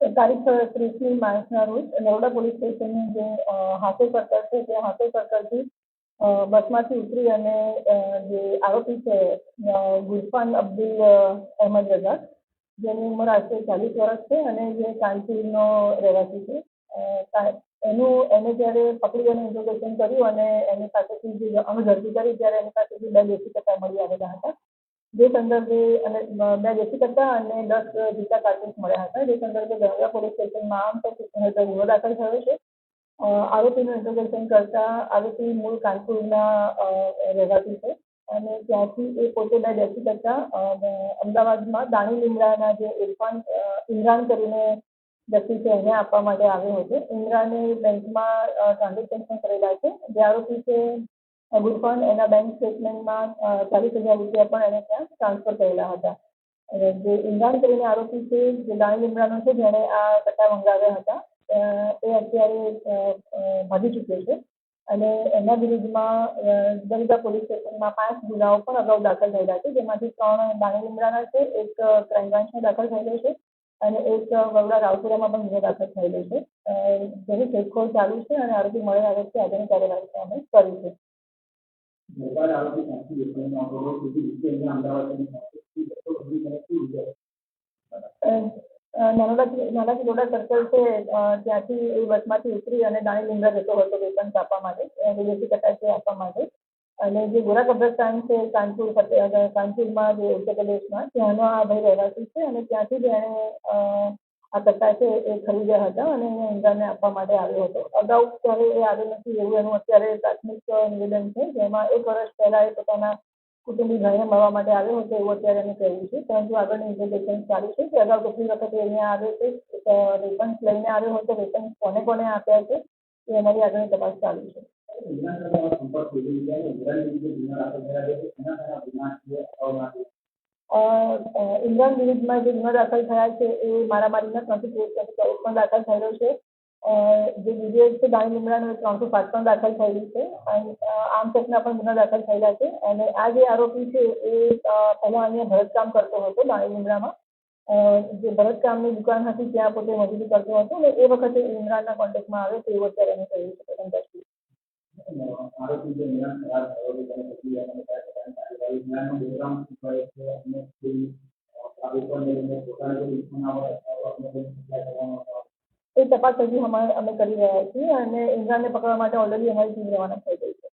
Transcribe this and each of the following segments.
તારીખ ત્રીસમી માર્ચના રોજ નવડા પોલીસ સ્ટેશન જે હાંસલ સરકાર છે તે હાંસલ કરતરથી બસમાંથી ઉતરી અને જે આરોપી છે ગુરફાન અબ્દુલ અહેમદ રજા જેની ઉંમર આશરે ચાલીસ વર્ષ છે અને જે કાનપુરનો રહેવાસી છે. એનું, એને જ્યારે પકડી અને કર્યું અને એની પાસેથી જે અમે ઝડપી કરી ત્યારે એની પાસેથી બે દેશી કટ્ટા મળી આવેલા હતા. જે સંદર્ભે અને બે દેશી કટ્ટા અને દસ જીતા કાર્ટૂન્સ મળ્યા હતા. જે સંદર્ભે ગંગા પોલીસ સ્ટેશનમાં આમ તો ગુનો દાખલ થયો છે. આરોપીનું ઇન્ટ્રોગેશન કરતા આરોપી મૂળ કાનપુરના રહેવાસી છે. અને ત્યાંથી એ પોતે બે દેશી કરતા અમદાવાદમાં દાણી લીમડાના જે ઇરફાન ઇમરાન કરીને વ્યક્તિ એને આપવા માટે આવ્યો હતો. ઇમરાને બેંકમાં ટ્રાન્ઝેક્શન કરેલા છે. જે આરોપી છે ગુરફાન એના બેંક સ્ટેટમેન્ટમાં ચાલીસ હજાર રૂપિયા પણ એને ત્યાં ટ્રાન્સફર કરેલા હતા. જે ઇમરાન કરીને આરોપી છે, જે દાણી લીમડાનો છે, જેણે આ કટ્ટા મંગાવ્યા હતા એ અત્યારે ભાગી ચૂક્યો છે. અને એના વિરુદ્ધમાં દરિદા પોલીસ સ્ટેશનમાં પાંચ ગુનાઓ પણ અગાઉ દાખલ થયેલા છે. જેમાંથી ત્રણ દાણી લીમડાના છે, એક ક્રાઇમ બ્રાન્ચમાં દાખલ થયેલો છે. અને એક વડોદરા રાવપુરામાં પણ ગુનો દાખલ થયેલો છે. જેની શોધખોળ ચાલુ છે અને આરોપી મળી આવે છે આગળની કાર્યવાહી અમે કરી છે. નાનાથી નાનાથી સર્કલ છે. ત્યાંથી એ બસમાંથી ઉતરી અને દાણી લીમડા જતો હતો વેતન આપવા માટે વિદેશી કટાક્ષે આપવા માટે અને જે ગોરા કબ્રસ્તાન છે, કાનપુર કાનપુરમાં જે ઉત્તર પ્રદેશમાં, ત્યાંનો આ ભાઈ રહેવાસી છે અને ત્યાંથી જ એણે આ કટ્ટા છે એ ખરીદ્યા હતા અને એને ઇન્દ્રાને આપવા માટે આવ્યો હતો. અગાઉ ત્યારે એ આવ્યો નથી એવું એનું અત્યારે પ્રાથમિક નિવેદન છે. જેમાં એક વર્ષ પહેલાં એ પોતાના કુટુંબી ભાઈને મળવા માટે આવ્યો હતો એવું અત્યારે એને કહ્યું છે. પરંતુ આગળની ઇન્વેસ્ટિગેશન ચાલુ છે કે અગાઉ કેટલી વખત અહીંયા આવ્યો છે વેપન્સ લઈને આવ્યો હતો વેપન્સ કોને કોને આપ્યા છે, એ અમારી આગળની તપાસ ચાલુ છે. ઇમરાન વિરુદ્ધમાં જે ગુનો દાખલ થયા છે એ મારામારીના ત્રણસો ત્રેવીસ પણ દાખલ થયેલો છે. જે બીજો છે દાણી લીમડાનો ત્રણસો સાત પણ દાખલ થયેલી છે. આમ તકના પણ ગુના દાખલ થયેલા છે. અને આ જે આરોપી છે એ પહેલાં અહીંયા ભરતકામ કરતો હતો દાણી લીમડામાં જે ભરતકામની દુકાન હતી ત્યાં પોતે મજૂરી કરતો હતો અને એ વખતે ઇમરાનના કોન્ટેક્ટમાં આવ્યો. તેવું અત્યારે એને કહ્યું છે પ્રથમ દ્રષ્ટિએ આરોપી જે ઇમરાન ફરાર થયો હતો તેને પછી એને કાર્યવાહી ઇમરાનનો બેકગ્રાઉન્ડ શું કહે છે અને કોઈ આ પેપરને લઈને પોતાને કોઈ ઇન્ફોર્મ આવે અથવા આપણે કોઈ સપ્લાય કરવાનો એ તપાસ હજી અમે અમે કરી રહ્યા છીએ અને ઇમરાનને પકડવા માટે ઓલરેડી અમારી ટીમ રવાના થઈ ગઈ છે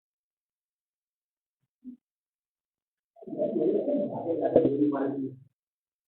આપણે